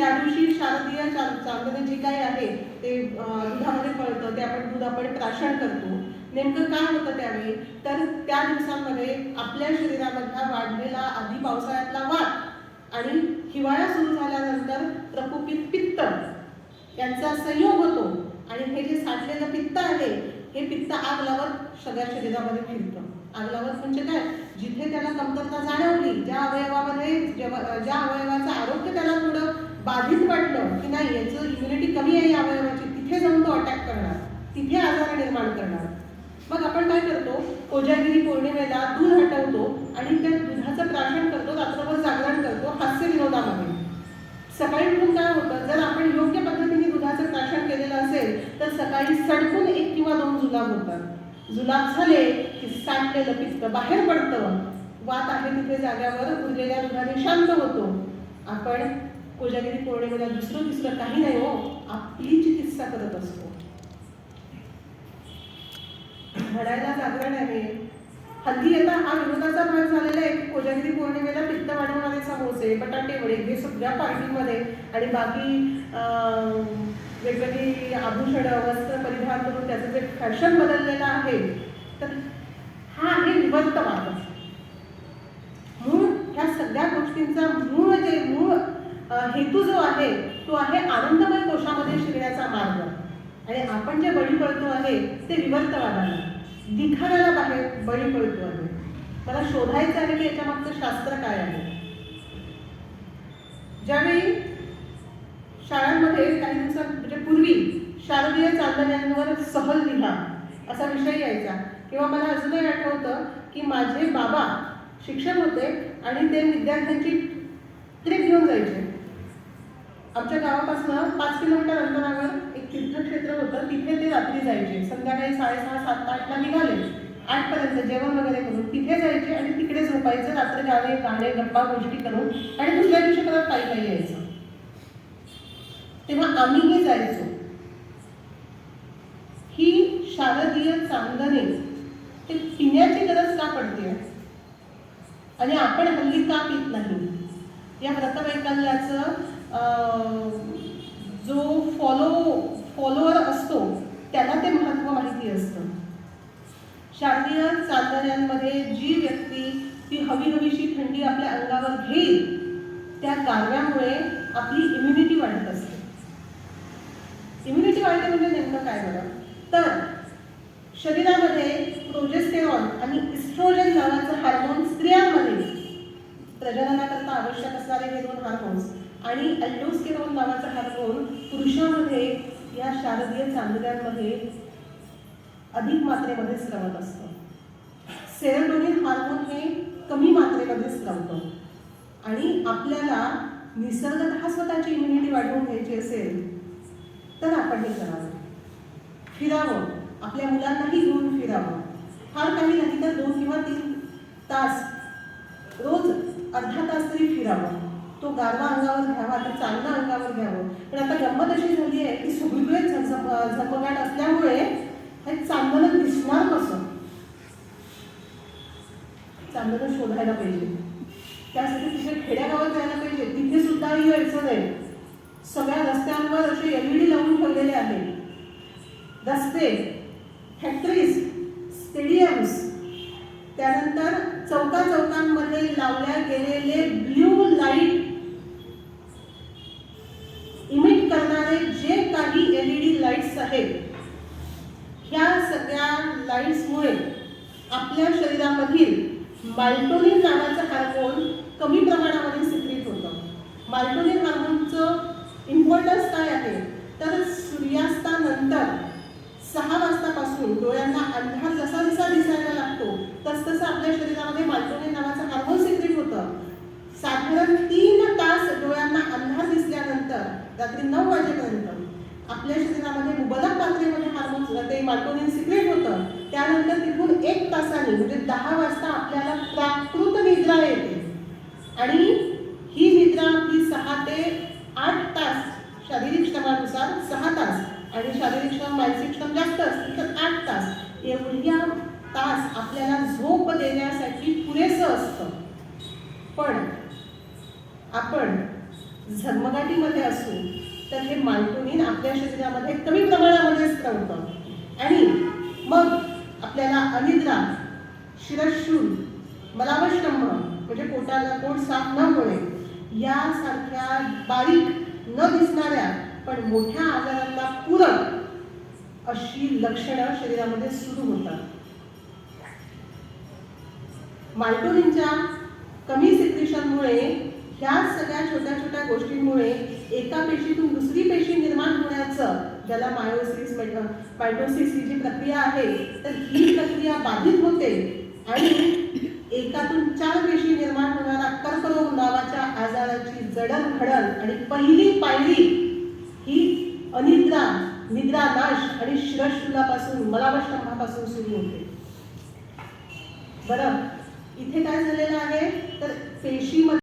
त्या दिवशी शारदीय चांदणं जे काही आहे ते दुधामध्ये कळतं ते आपण दूध आपण प्राशन करतो. नेमकं काय होतं त्यावेळी? तर त्या दिवसांमध्ये आपल्या शरीरामधला वाढलेला आधी पावसाळ्यातला वाद आणि हिवाळा सुरू झाल्यानंतर प्रकोपित पित्त यांचा संयोग होतो. आणि हे जे साठलेलं पित्त आहे हे पित्त आग लावत सगळ्या शरीरामध्ये फिरतं. आग लावत म्हणजे काय? जिथे त्याला कमतरता जाणवली ज्या अवयवामध्ये जेव्हा- ज्या अवयवाचं आरोग्य त्याला थोडं बाधित वाटलं की नाही याचं इम्युनिटी कमी आहे या अवयवाची तिथे जाऊन तो अटॅक करणार तिथे आजार निर्माण करणार. मग आपण काय करतो? कोजागिरी पौर्णिमेला दूध हटवतो आणि त्या दुधाचं प्राशन करतो रात्रभर जागरण करतो हास्य विनोदामध्ये. सकाळी उठून काय होतं? जर आपण योग्य पद्धतीने दुधाचं प्राशन केलेलं असेल तर सकाळी सडकून एक किंवा दोन जुलाब होतात. जुलाब झाले की साठलेलं पित्त बाहेर पडतं. वात आहे तिथे जाग्यावर उरलेल्या दुधाने शांत होतो. आपण कोजागिरी पौर्णिमेला दुसरं तिसरं काही नाही हो. आपली चिकित्सा करत असतो. म्हणायला जागरण आहे हल्ली आता हा विनोदाचा भाग झालेला आहे की कोजागिरी पौर्णिमेला पित्त वाढवणारे समोसे बटाटे वडे हे सगळ्या पार्टीमध्ये आणि बाकी वेगवेगळी आभूषण वस्त्र परिधान करून त्याचं जे फॅशन बदललेलं आहे तर हा आहे अस म्हणून ह्या सगळ्या गोष्टींचा हेतू जो आहे तो आहे आनंदमय कोशामध्ये शिरण्याचा मार्ग. आणि आपण जे बळी पडतो आहे ते विवर्तवादाला दिखाव्याला बाहेर बळी पडतो आहे. मला शोधायचं आहे की याच्या मागचं शास्त्र काय आहे. ज्यावेळी शाळांमध्ये काही दिवसात म्हणजे पूर्वी शारदीय चांदण्यांवर सहल लिहा असा विषय यायचा. किंवा मला अजूनही आठवतं की माझे बाबा शिक्षक होते आणि ते विद्यार्थ्यांची ट्रिप घेऊन जायचे. आमच्या गावापासून पाच किलोमीटर अंतरावर एक तीर्थक्षेत्र होतं. तिथे ते रात्री जायचे. संध्याकाळी साडेसहा सात आठला निघाले. आठपर्यंत जेवण वगैरे करून तिथे जायचे आणि तिकडे झोपायचं. रात्री गाणे गाणे गप्पा गोष्टी करून आणि दुसऱ्या दिवशी परत पायी पायी यायचं. तेव्हा आम्हीही जायचो. ही शारदीय चांदणे ते पिण्याची गरज का पडते? आणि आपण हल्ली का पित नाही? या व्रतवैकल्याचं जो फॉलो फॉलोअर असतो त्याला ते महत्त्व माहिती असतं. शारदीय चांदण्यांमध्ये जी व्यक्ती ती हवी हवीशी थंडी आपल्या अंगावर घेईल त्या गारव्यामुळे आपली इम्युनिटी वाढत असते. इम्युनिटी वाढते म्हणजे नेमकं काय बरं? तर शरीरामध्ये प्रोजेस्टेरॉन आणि इस्ट्रोजन नावाचं हार्मोन स्त्रियांमध्ये प्रजननाकरता आवश्यक असणारे हे दोन हार्मोन्स आणि अल्डोस्टेरॉन नावाचं हार्मोन पुरुषामध्ये या शारदीय चांदण्यांमध्ये अधिक मात्रेमध्ये स्रवत असतं. सेरोटोनिन हार्मोन हे कमी मात्रेमध्ये स्रवतो. आणि आपल्याला निसर्गतः स्वतःची इम्युनिटी वाढवून घ्यायची असेल तर आपण हे करावं. फिरावं. आपल्या मुलांनाही घेऊन फिरावं. फार काही नाही तर दोन किंवा तीन तास रोज अर्धा तास तरी फिरावं. तो गारवा अंगावर घ्यावा तर चालणं अंगावर घ्यावं. पण आता गंमत अशी झाली आहे की सगळीकडे झप झगमगाट असल्यामुळे हे चांदणं दिसणार कसं? चांदणं शोधायला पाहिजे. त्यासाठी तिथे खेड्यागावात जायला पाहिजे. तिथे सुद्धा ही अडचण आहे. सगळ्या रस्त्यांवर असे एल ई डी लावून ठेवलेले आहेत रस्ते फॅक्टरीज स्टेडियम्स त्यानंतर चौका चौकांमध्ये लावल्या गेलेले ब्ल्यू लाइट इमिट करणारे जे काही एल ई डी लाईट्स आहेत त्या लाईट्समुळे आपल्या शरीरामधील माल्टोनिन नावाचं हार्मोन कमी प्रमाणामध्ये सिक्रिट होतं. माल्टोनिन हार्मोनचं इम्पॉर्टन्स काय आहे? तर सूर्यास्तानंतर सहा वाजतापासून डोळ्यांना अंधार जसा जसा दिसायला लागतो तस तसं आपल्या शरीरामध्ये माल्टोनिन नावाचं हार्मोन सिक्रिट होतं. साधारण तीन तास डोळ्यांना अंधार दिसल्यानंतर रात्री नऊ वाजेपर्यंत आपल्या शरीरामध्ये मुबलक मात्रेमध्ये हार्मोन्स ते माल्टोनिन सिक्रेट होतं. त्यानंतर तिथून एक तासाने म्हणजे दहा वाजता आपल्याला प्राकृत निद्रा येते. आणि ही निद्रा आपली सहा ते आठ तास शारीरिक श्रमानुसार सहा तास आणि शारीरिक श्रम मानसिक श्रम जास्त असतील तर आठ तास. एवढ्या तास आपल्याला झोप देण्यासाठी पुरेसं असतं. पण आपण झगमगाटीमध्ये असू तर हे माल्टोनिन आपल्या शरीरामध्ये कमी प्रमाणामध्ये स्त्रवतं आणि मग आपल्याला अनिद्रा शिरशूल मलावष्टंभ म्हणजे पोटाला पोट साफ न होणे यासारख्या बारीक न दिसणाऱ्या पण मोठ्या आजारांना पूरक अशी लक्षणं शरीरामध्ये सुरू होतात. माल्टोनिनच्या कमी सिक्रेशनमुळे ह्या सगळ्या छोट्या छोट्या गोष्टींमुळे एका पेशीतून दुसरी पेशी निर्माण होण्याचं ज्याला मायोसिस मायटोसिस ही जी प्रक्रिया आहे तर ही प्रक्रिया बाधित होते. आणि एकातून चार पेशी निर्माण होणारा कर्करोग नावाच्या आजाराची जडणघडण आणि पहिली पायरी ही अनिद्रा निद्रा नाश आणि शिरशुलापासून मलावष्टंभापासून सुरू होते. बरं इथे काय झालेलं आहे? तर पेशीमध्ये